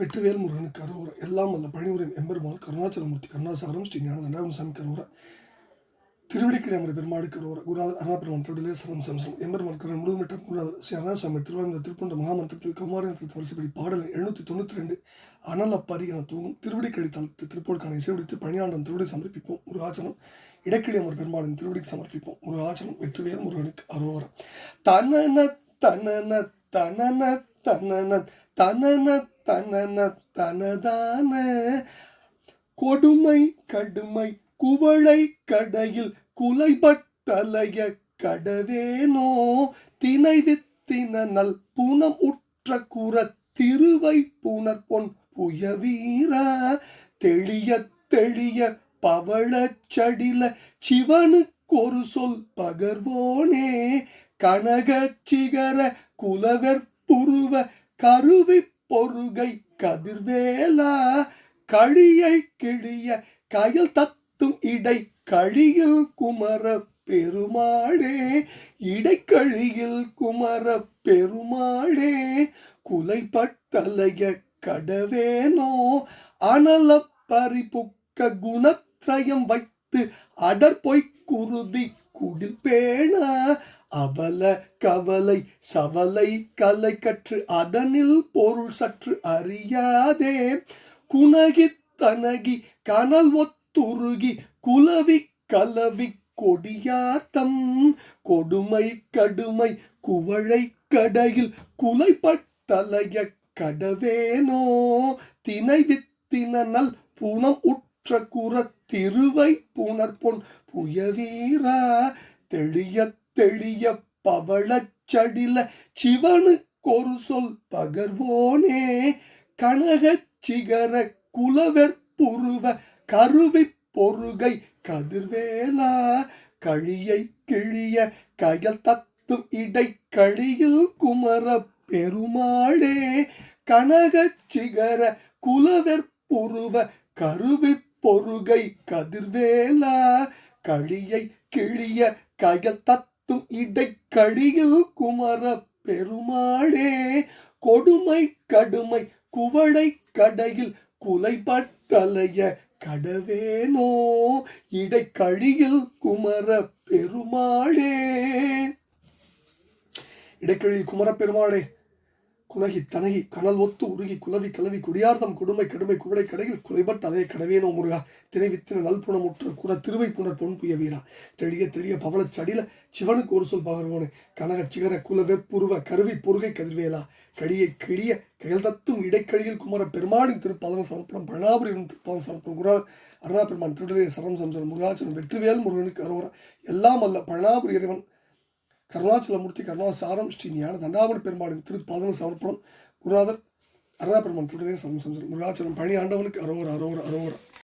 வெற்றிவேல் முருகனுக்கு அரோரா எல்லாம் அல்ல பணிவுரின் எம்பெருமான் கருணாச்சலமூர்த்தி கருணாசாரம் ஸ்ரீ ஞான தண்டாபுரம் சாமி கரோரா திருவடிக்கிழமை பெருமாடு கரோரா குருநாதர் அருணாபெருமான் திருடலே சரம் சம்சம் எம்பெருமான் கருண் முழுமிட்ட குருநாதர் ஸ்ரீ அருணாசுவாமி திருவாரூர் திருப்பண்ட மகாமந்திரத்தில் கௌமாரத்தில் வரிசைப்படி பாடல் எழுநூற்றி தொண்ணூற்றி ரெண்டு அனல் அப்பரி என தூங்கும் திருவடிக்கடி தளத்து திருப்போருக்கான இசைவிடித்து பணியாண்டம் திருவடி சமர்ப்பிப்போம் ஒரு ஆச்சனம் இடக்கிழி அமர் பெருமாளின் திருவடிக்கு சமர்ப்பிப்போம் ஒரு ஆச்சனம் வெற்றிவேல் முருகனுக்கு அரோரம் தனன தனன தனன தனன தனன தனன தனதான கொடுமை கடுமை குவளை கடையில் குலைபட்டலைய கடவேனோ. தினை வித்தினல் புனம் உற்ற குற திருவை புனர் பொன் புயவீரா. தெளிய தெளிய பவளச்சடில சிவனுக்கொரு சொல் பகர்வோனே. கனக சிகர குலவர் புருவ கருவி பொருகை கதிர்வேலா கழியை கிழிய கயல் தத்தும் இடை கழியில் குமர பெருமாளே இடைக்கழியில் குமர பெருமாளே குலைப்பட்டலைய கடவேனோ அனல பறிப்புக்க குணத்ரயம் வைத்து அடற்பொய் குருதி குடில் பேணா அவல கவலை சவலை கலை கற்று அதனில் பொருள் சற்று அறியாதே. குணகி தனகி கனல் ஒத்துருகி குலவி கலவி கொடியார்த்தம். கொடுமை கடுமை குவளை கடையில் குலைப்பட்டலைய கடவேனோ? தினை வித்தினல் புனம் உட் குற திருவை புணர்பொன் புயவீரா தெளிய தெளிய பவளச்சடில சிவனுக்கொரு சொல் பகர்வோனே. கனக சிகர குலவர் புருவ கருவி பொருகை கதிர்வேலா கழியை கிழிய கயல் தத்தும் இடை கழியில் குமர பெருமாளே. கனக சிகர குலவர் புருவ கருவி பொருகை கதிர்வேலா கழியை கிழிய கயத்தத்தும் இடைக்கழியில் குமர பெருமாளே கொடுமை கடுமை குவளை கடையில் குலைபட்டலைய கடவேனோ இடைக்கழியில் குமர பெருமாளே. இடைக்கழியில் குமர பெருமாளே குலகி தனகி கனல் ஒத்து உருகி குலவி கலவி குடியார்தம் கொடுமை கடுமை குவளை கடையில் குலைபட்டு அதே கடவேனோ முருகா. திணைவித்தின நல்புணமுற்ற குற திருவை புனர் பொன் புய வீரா தெளிய தெளிய பவளச் சடில சிவனுக்கு ஒரு சொல் பகர்வோனே. கனக சிகர குல வெப்புருவ கருவி பொருகை கதிர்வேலா. கடியை கிழிய கயல் தத்தும் இடைக்கழியில் குமர பெருமாளின் திருப்பாதம் சமர்ப்பணம் பழனாபுரியின் திருப்பாதம் சமர்ப்பணம் குரா அருணா பெருமான் திருடலே சரம் சம்சரம் முருகாச்சலம் வெற்றிவேல் முருகனுக்கு அரோரா எல்லாம் அல்ல பழனாபுரி இறைவன் கருணாச்சலமூர்த்தி கருணாசாரம் ஸ்ரீ ஞான தண்டாபுரி பெருமாளின் திருப்பாதம் சமர்ப்பணம். குருநாதர் அருணா பெருமான் திருடலைய சமம் சம்சரம் முருகாச்சலம் பழனி ஆண்டவனுக்கு அரோவர் அரோரா அரோரா